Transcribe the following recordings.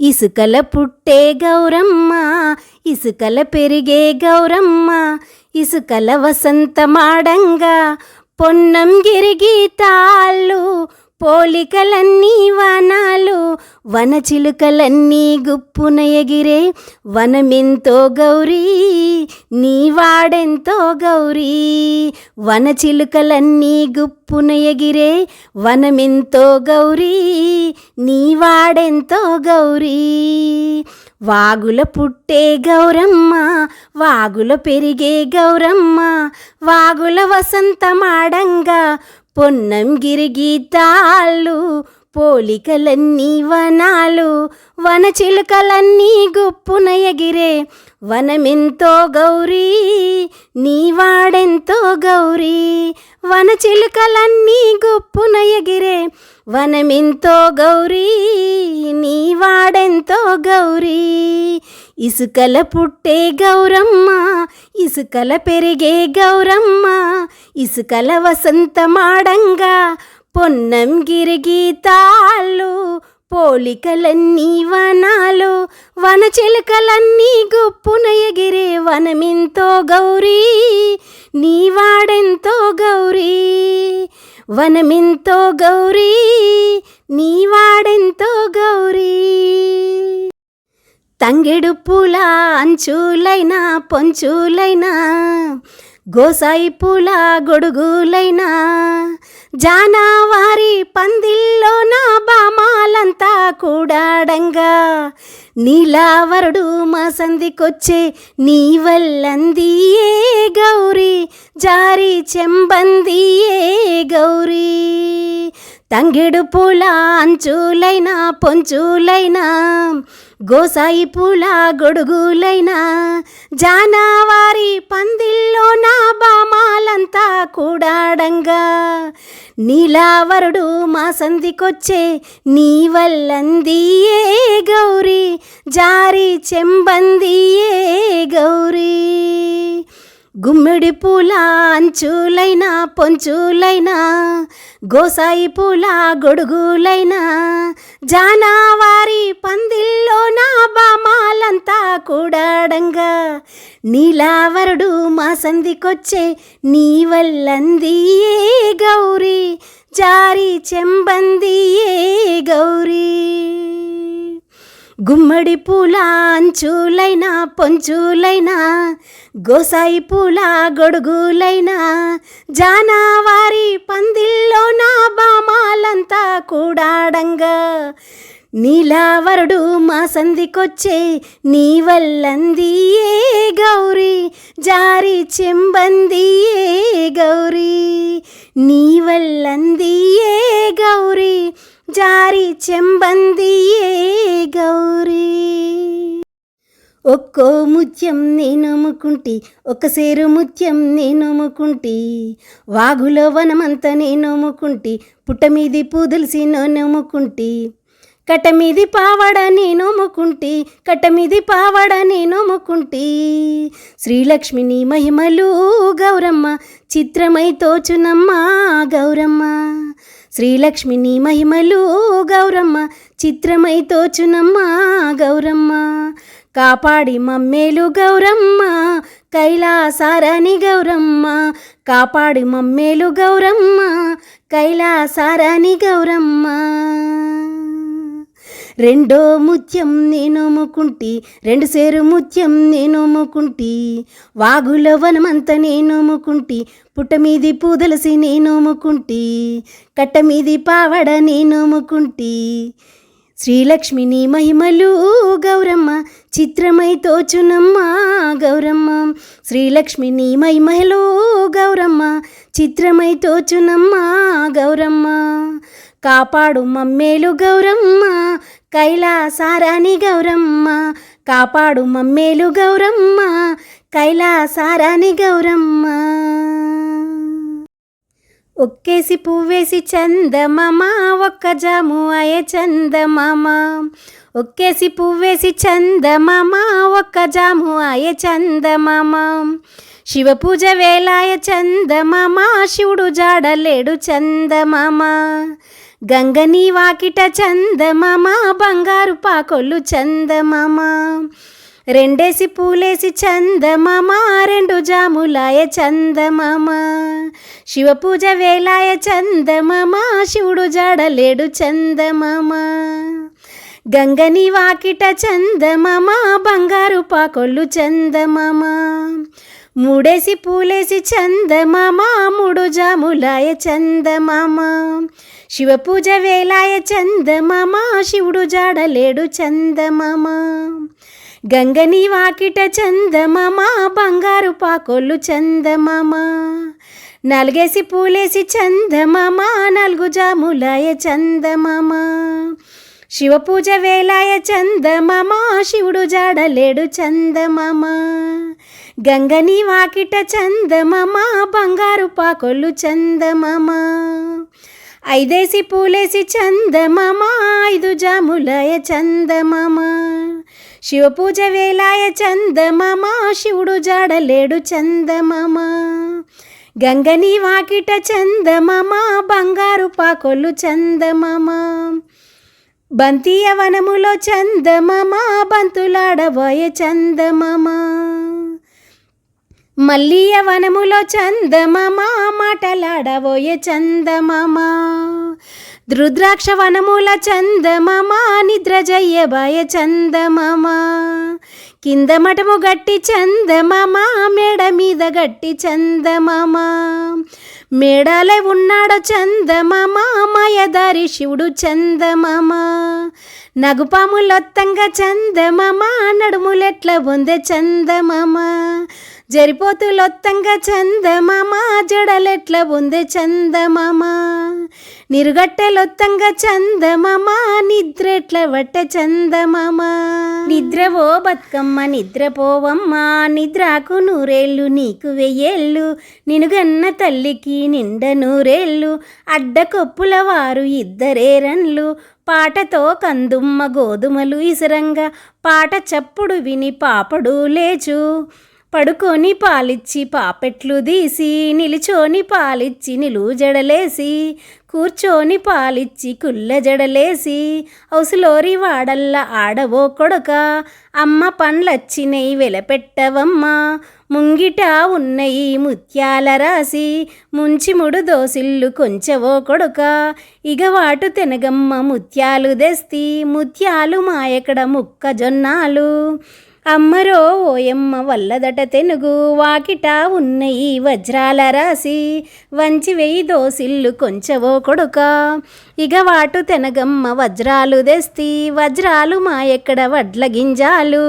ఇసుకల పుట్టే గౌరమ్మ ఇసుకల పెరిగే గౌరమ్మ ఇసుకల వసంతమాడంగా పొన్నం గిరిగి తాళ్ళు పోలికలన్నీ వనాలు వనచిలుకలన్నీ గుప్పున ఎగిరే వనమెంతో గౌరీ నీ వాడెంతో గౌరీ. వనచిలుకలన్నీ గుప్పున ఎగిరే వనమెంతో గౌరీ నీ వాడెంతో గౌరీ. వాగుల పుట్టే గౌరమ్మ వాగుల పెరిగే గౌరమ్మ వాగుల వసంతమాడంగా పొన్నం గిరిగి తాళ్ళు పోలికలన్నీ వనాలు వనచిలుకలన్నీ గుప్పున ఎగిరే వనమెంతో గౌరీ నీ వాడెంతో గౌరీ వనచిలుకలన్నీ గుప్పున ఎగిరే వనమెంతో గౌరీ నీ వాడెంతో గౌరీ. ఇసుకల పుట్టే గౌరమ్మ ఇసుకల పెరిగే గౌరమ్మ ఇసుకల వసంతమాడంగా పొన్నం గిరిగి తాళ్ళు పోలికలన్నీ వనాలు వనచిలుకలన్నీ గుప్పున ఎగిరే వనమెంతో గౌరీ నీ వాడెంతో గౌరీ. వనమెంతో గౌరీ నీవాడెంతో గౌరీ. తంగెడు పూల అంచులైనా పొంచులైనా గోసాయి పూల గొడుగులైనా జానావారి నా బామాలంతా కూడాడంగా నీలావరుడు మా సంధికొచ్చే నీ వల్లందియే గౌరీ జారి చెంబందియే గౌరీ. తంగెడు పూల అంచులైనా పొంచులైనా గోసాయి పూల గొడుగులైనా జానావారి పందిల్లో నా బామాలంతా కూడాడంగా నీలావరుడు మా సంధికొచ్చే నీ వల్లందియే గౌరీ జారి చెంబందియే గౌరీ. గుమ్మిడి పూల అంచులైనా పొంచులైనా గోసాయి పూల గొడుగులైనా జానావారి పందిల్లో నా బామాలంతా కూడాడంగా నీలావరుడు మా సంధికొచ్చే నీ వల్లందియే గౌరీ జారి చెంబందియే గౌరీ. గుమ్మడి పూల అంచులైనా పొంచులైనా గోసాయి పూల గొడుగులైనా జానావారి పందిల్లో నా బామాలంతా కూడాడంగా. నీలావరుడు మా సంధికొచ్చే నీ వల్లందియే గౌరీ జారి చెంబందియే గౌరీ నీ వల్లందియే గౌరీ జారి చెంబందియే గౌరీ? ఒక్కో ముత్యం నేనమ్ముకుంటి ఒక సేరు ముత్యం నేనమ్ముకుంటి వాగులో వనమంతా నేనమ్ముకుంటి పుట్ట మీది పూదలిసి నమ్ముకుంటి. కట్ట మీది పావడ నేను మొక్కుంటి కట్ట మీది పావడ నేను శ్రీలక్ష్మిని మహిమలు గౌరమ్మ చిత్రమై తోచునమ్మా గౌరమ్మ. శ్రీలక్ష్మిని మహిమలు గౌరమ్మ. చిత్రమై తోచునమ్మా గౌరమ్మ. కాపాడి మమ్మేలు గౌరమ్మ. కైలాసారాని గౌరమ్మ. కాపాడి మమ్మేలు గౌరమ్మ. కైలాసారాని గౌరమ్మ. రెండో ముత్యం నేను మొక్కుంటి రెండు సేరు ముత్యం నేను మొక్కుంటి వాగులో వనమంత నేను మొక్కుంటి పుట్ట మీది పూదలసి నేను మొక్కుంటి కట్ట మీది పావడ నేను మొక్కుంటి శ్రీలక్ష్మిని మహిమలు గౌరమ్మ చిత్రమై తోచునమ్మా గౌరమ్మ. శ్రీలక్ష్మిని మహిమలు గౌరమ్మ చిత్రమై తోచునమ్మా గౌరమ్మ. కాపాడు మమ్మేలు గౌరమ్మ కైలాసారాని గౌరమ్మ కాపాడు మమ్మేలు గౌరమ్మ కైలాసారాని గౌరమ్మ. ఒక్కేసి పువ్వేసి చందమామ ఒక్క జాము అయే చందమామ. ఒక్కేసి పువ్వేసి చందమామ ఒక్క జాము అయే చందమామ. శివ పూజ వేలాయ చందమామ శివుడు జాడలేడు చందమామ. గంగనీ వాకిట చందమామ బంగారు పాకొల్లు చందమామ. రెండేసి పూలేసి చందమామ రెండు జాములాయ చందమామ. శివ పూజ వేలాయ చందమామ శివుడు జాడలేడు చందమామ. గంగని వాకిట చందమామ బంగారు పాకొల్లు చందమామ. మూడేసి పూలేసి చందమామ మూడు జాములాయ చందమామ. శివ పూజ వేలాయ చందమామ శివుడు జాడలేడు చందమామ. గంగని వాకిట చందమామ బంగారు పాకొల్లు చందమామ. నలుగేసి పూలేసి చందమామ నలుగు జాములాయ చందమామ. శివ పూజ వేలాయ చందమామ శివుడు జాడలేడు చందమామ. గంగని వాకిట చందమామ బంగారు పాకొల్లు చందమామ. ఐదేసి పూలేసి చందమామ ఐదు జాములయ చందమామ. శివ పూజ వేలాయ చందమామ శివుడు జాడలేడు చందమామ. గంగని వాకిట చందమామ బంగారు పాకొల్లు చందమామ. బంతియ వనములో చందమామ బంతులాడబోయే చందమామ. మల్లియ వనములో చందమమా మాటలాడబోయే చందమమా. రుద్రాక్ష వనముల చందమమా నిద్ర జయ్యబాయ చందమామ. కింద మటము గట్టి చందమమా మేడ మీద గట్టి చందమమా. మేడాలే ఉన్నాడు చందమమా మాయదారి శివుడు చందమమా. నగుపాములొత్తంగా చందమమా నడుములెట్ల పొందే చందమమా. జరిపోతులొత్తంగా చందమామ జడలెట్ల పొందే చందమామ. నిరుగట్టెలొత్తంగా చందమామ నిద్రెట్ల వట్ట చందమామ. నిద్రవో బతుకమ్మ నిద్రపోవమ్మ నిద్రాకు నూరేళ్ళు నీకు వెయ్యేళ్ళు. నినుగన్న తల్లికి నిండ నూరేళ్ళు అడ్డకొప్పుల వారు ఇద్దరేరన్లు పాటతో కందుమ్మ గోధుమలు ఇసరంగా పాట చప్పుడు విని పాపడు లేచు. పడుకొని పాలిచ్చి పాపెట్లు తీసి నిలుచోని పాలిచ్చి నిలువు జడలేసి కూర్చొని పాలిచ్చి కుల్ల జడలేసి ఔసులోరి వాడల్ల ఆడవో కొడుక అమ్మ పండ్లచ్చినయి వెలపెట్టవమ్మ ముంగిట ఉన్నయి ముత్యాల రాసి ముంచిముడు దోసిల్లు కొంచెవో కొడుక ఇగవాటు తినగమ్మ తెనగమ్మ ముత్యాలు దెస్తి ముత్యాలు మాయకడ ముక్కజొన్నాలు అమ్మరో ఓయమ్మ వల్లదట తెనుగు వాకిట ఉన్నయి వజ్రాల రాసి వంచి వెయ్యి దోసిల్లు కొంచెవో కొడుక. ఇగ వాటు తెనగమ్మ వజ్రాలు తెస్తి వజ్రాలు మా ఎక్కడ వడ్ల గింజాలు.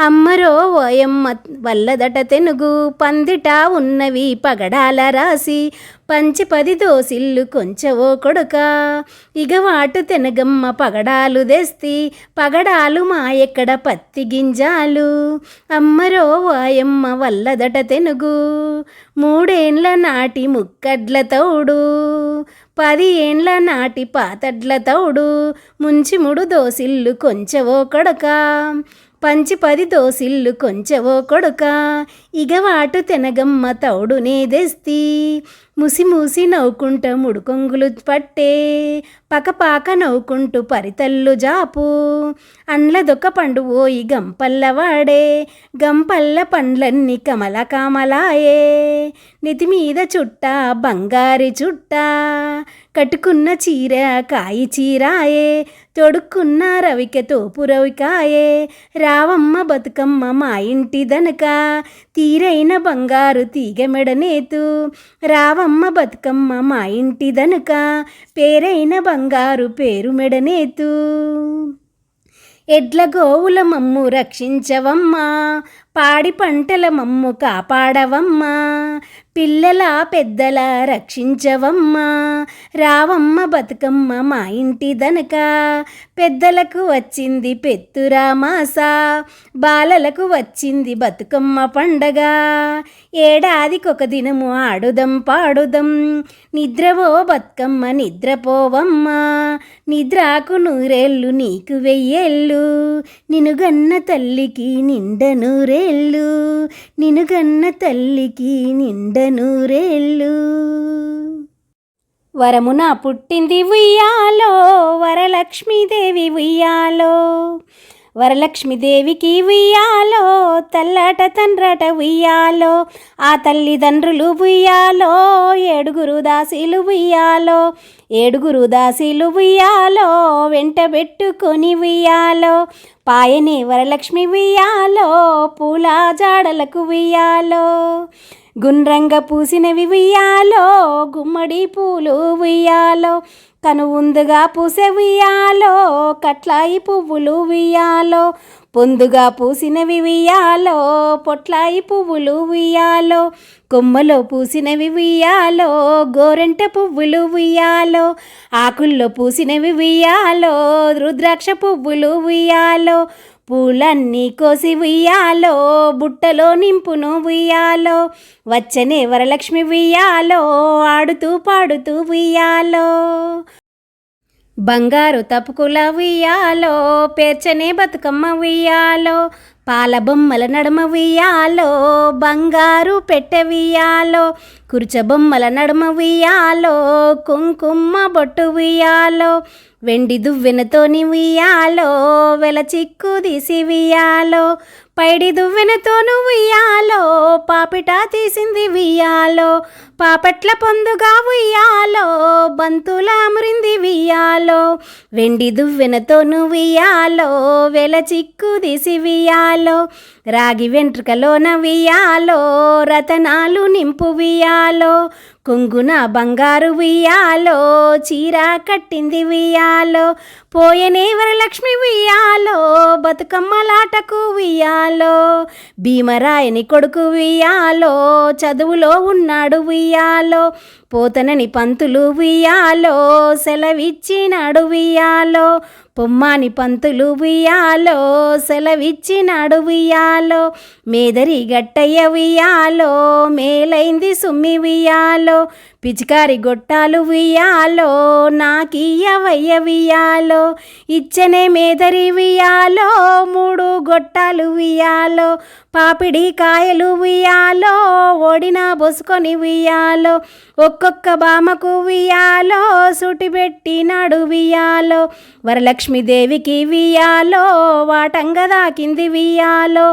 అమ్మరో ఓయమ్మ వల్లదట తెనుగు పందిట ఉన్నవి పగడాల రాసి పంచి పది దోసిల్లు కొంచెవో కొడుక. ఇగవాటు వాటు తెనగమ్మ పగడాలు తెస్తి పగడాలు మా ఎక్కడ పత్తి గింజాలు. అమ్మరో వాయమ్మ వల్లదట తెనుగు మూడేండ్ల నాటి ముక్కడ్ల తౌడు. పది ఏండ్ల నాటి పాతడ్ల తౌడు ముంచిముడు దోసిల్లు కొంచెవో కొడక. పంచి పది దోసిల్లు కొంచెవో కొడుక. ఇగవాటు తినగమ్మ తెనగమ్మ తౌడునే దెస్తి ముసిమూసి నవ్వుకుంట ముడుకొంగులు పట్టే పకపాక నవ్వుకుంటూ పరితల్లు జాపు. అండ్లదొక పండు ఓయి గంపల్ల వాడే గంపల్ల పండ్లన్నీ కమల కామలాయే. నెతి మీద చుట్ట బంగారి చుట్ట కట్టుకున్న చీర కాయి చీరాయే. తొడుక్కున్న రవిక తోపు రవికాయే. రావమ్మ బతుకమ్మ మా ఇంటి దనక తీరైన బంగారు తీగ మెడనేతు రావమ్మ అమ్మ బతుకమ్మ మా ఇంటిదనుక పేరైన బంగారు పేరు మెడనేతూ. ఎడ్ల గోవుల మమ్ము రక్షించవమ్మా పాడి పంటల మమ్ము కాపాడవమ్మా. పిల్లల పెద్దల రక్షించవమ్మా. రావమ్మ బతుకమ్మ మా ఇంటి దనక. పెద్దలకు వచ్చింది పెత్తురామాస బాలలకు వచ్చింది బతుకమ్మ పండగ. ఏడాదికొక దినము ఆడుదం పాడుదం. నిద్రవో బతుకమ్మ నిద్రపోవమ్మా. నిద్రాకు నూరేళ్ళు నీకు వెయ్యేళ్ళు. నినుగన్న తల్లికి నిండ నూరే నూరేళ్ళు నినుగన్న తల్లికి నిండ నూరేళ్ళు వరమున పుట్టింది ఉయ్యాలో వరలక్ష్మీదేవి ఉయ్యాలో. వరలక్ష్మీదేవికి ఉయ్యాలో తల్లట తండ్రట ఉయ్యాలో ఆ తల్లిదండ్రులు ఉయ్యాలో ఏడుగురు దాసీలు ఉయ్యాలో ఏడుగురు దాసీలు ఉయ్యాలో వెంట పెట్టుకొని ఉయ్యాలో పాయని వరలక్ష్మి ఉయ్యాలో పూల జాడలకు ఉయ్యాలో. గుండ్రంగ పూసినవి ఉయ్యాలో గుమ్మడి పూలు ఉయ్యాలో కనువుందుగా పూసే ఉయ్యాలో కట్లాయి పువ్వులు ఉయ్యాలో పొందుగా పూసినవి ఉయ్యాలో పొట్లాయి పువ్వులు ఉయ్యాలో కొమ్మలో పూసినవి ఉయ్యాలో గోరెంట పువ్వులు ఉయ్యాలో ఆకుల్లో పూసినవి ఉయ్యాలో రుద్రాక్ష పువ్వులు ఉయ్యాలో పూలన్నీ కోసి ఉయ్యాలో బుట్టలో నింపును ఉయ్యాలో వచ్చనే వరలక్ష్మి ఉయ్యాలో ఆడుతూ పాడుతూ ఉయ్యాలో. బంగారు తప్పుకుల ఉయ్యాలో పేర్చనే బతుకమ్మ ఉయ్యాలో పాల బొమ్మల నడుమ ఉయ్యాలో బంగారు పెట్టె ఉయ్యాలో కుర్చ బొమ్మల నడుమ ఉయ్యాలో కుంకుమ బొట్టు ఉయ్యాలో వెండి దువ్వెనతో ఉయ్యాలో వెల చిక్కు తీసి ఉయ్యాలో పైడి దువ్వెనతో ఉయ్యాలో పాపిట తీసింది వియాలో పాపట్ల పొందుగా ఉయ్యాలో బంతుల అమరింది వియాలో వెండి దువ్వెనతో నువ్వియాలో వెల చిక్కు తీసి రాగి వెంట్రుకలోన వియ్యాలో రతనాలు నింపు వియాలో కొంగున బంగారు వియాలో చీర కట్టింది వియాలో పోయనే వరలక్ష్మి వియాలో బతుకమ్మలాటకు వియాలో భీమరాయని కొడుకు వియాలో చదువులో ఉన్నాడు వియాలో పోతనని పంతులు వియాలో సెలవిచ్చినాడు వియ్యాలో పొమ్మాని పంతులు ఉయ్యాలో సెలవిచ్చినాడు ఉయ్యాలో మేదరి గట్టయ్య వియ్యాలో మేలైంది సుమ్మి ఉయ్యాలో పిచికారి గొట్టాలు వియ్యాలో నాకియ్యవయ్య వియ్యాలో ఇచ్చనే మేదరి వియ్యాలో మూడు గొట్టాలు వియ్యాలో పాపిడి కాయలు వియాలో ఓడిన బొసుకొని వియ్యాలో ఒక్కొక్క బామకు వియాలో సుటి పెట్టినాడు వియ్యాలో వరలక్ష్మీదేవికి వియ్యాలో వాటంగ దాకింది వియాలో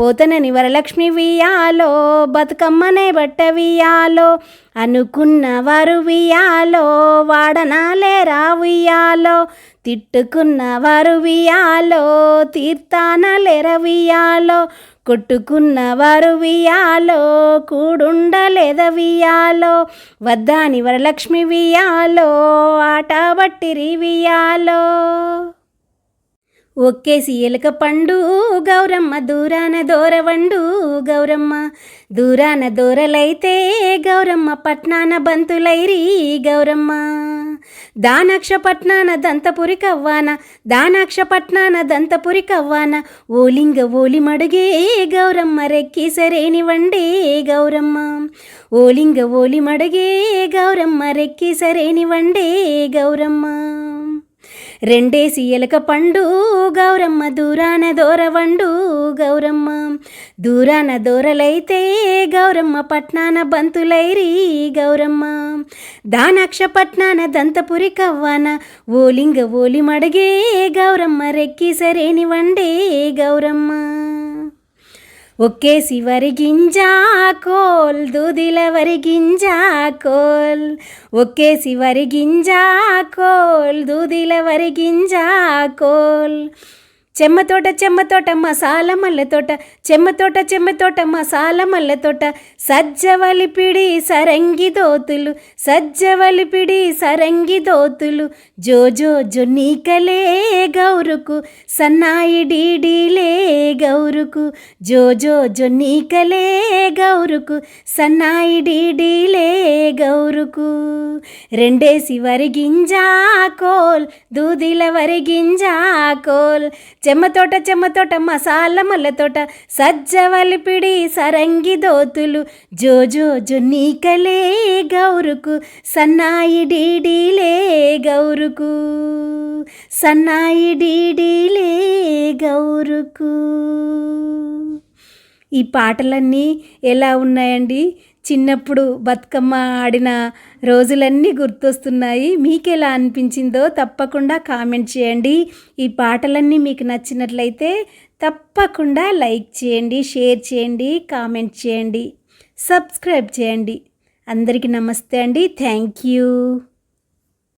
పోతనని వరలక్ష్మి వియ్యాలో బతుకమ్మనే బట్ట వియాలో అనుకున్న వారు వియ్యాలో వాడనాలే వియ్యాలో తిట్టుకున్న వారు వియ్యాలో తీర్థానలెరవియాలో కొట్టుకున్న వారు వియ్యాలో కూడుండలేద వియాలో వద్దాని వరలక్ష్మి వియ్యాలో ఆట బట్టిరి వియ్యాలో. ఒక్కేసి ఎలుక పండు గౌరమ్మ దూరాన దూరవండు గౌరమ్మ దూరాన దూరలైతే గౌరమ్మ పట్నాన బంతులైరి గౌరమ్మ దానాక్ష పట్నాన దంతపురి కవ్వాన దానాక్ష పట్నాన దంతపురి కవ్వాన ఓలింగ ఓలి మడుగే గౌరమ్మ రెక్కి సరేని వండే గౌరమ్మ ఓలింగ ఓలి మడుగే గౌరమ్మ రెక్కి సరేని వండే గౌరమ్మ రెండేసి ఎలక పండు గౌరమ్మ దూరాన దూరవండు గౌరమ్మ దూరాన దూరలైతే గౌరమ్మ పట్నాన బంతులైరి గౌరమ్మ దానాక్ష పట్నాన దంతపురి కవ్వాన ఓలింగ ఓలి మడగే గౌరమ్మ రెక్కి సరేని వండే గౌరమ్మ. ఒక్కేసి వరి గింజ కోల్ దూదిల వరి గింజ కోల్. ఒక్కేసి వరి గింజ కోల్ దూదిల వరి గింజ కోల్. చెమ్మతోట చెమ్మతోట మసాల మల్లె తోట చెమ్మతోట చెమ్మతోట మసాల మల్లె తోట సజ్జవలిపిడి సరంగి దోతులు సజ్జవలిపిడి సరంగి దోతులు జోజో జొన్నీకలే గౌరుకు సన్నాయి డీడీలే గౌరుకు జోజో జొన్నీకలే గౌరుకు సన్నాయి డీడీలే గౌరుకు. రెండేసి వరిగింజా కోల్ దూదిల వరి గింజ కోల్ చెమ్మతోట చెమ్మతోట మసాల మల్లతోట సజ్జవలిపిడి సరంగి దోతులు జోజో జొన్నీకలే గౌరుకు సన్నాయి డీడీలే గౌరుకు సన్నాయి డీడీలే గౌరుకు. ఈ పాటలన్నీ ఎలా ఉన్నాయండి? చిన్నప్పుడు బతుకమ్మ ఆడిన రోజులన్నీ గుర్తొస్తున్నాయి. మీకు ఎలా అనిపించిందో తప్పకుండా కామెంట్ చేయండి. ఈ పాటలన్నీ మీకు నచ్చినట్లయితే తప్పకుండా లైక్ చేయండి షేర్ చేయండి కామెంట్ చేయండి సబ్స్క్రైబ్ చేయండి. అందరికీ నమస్తే అండి. Thank you.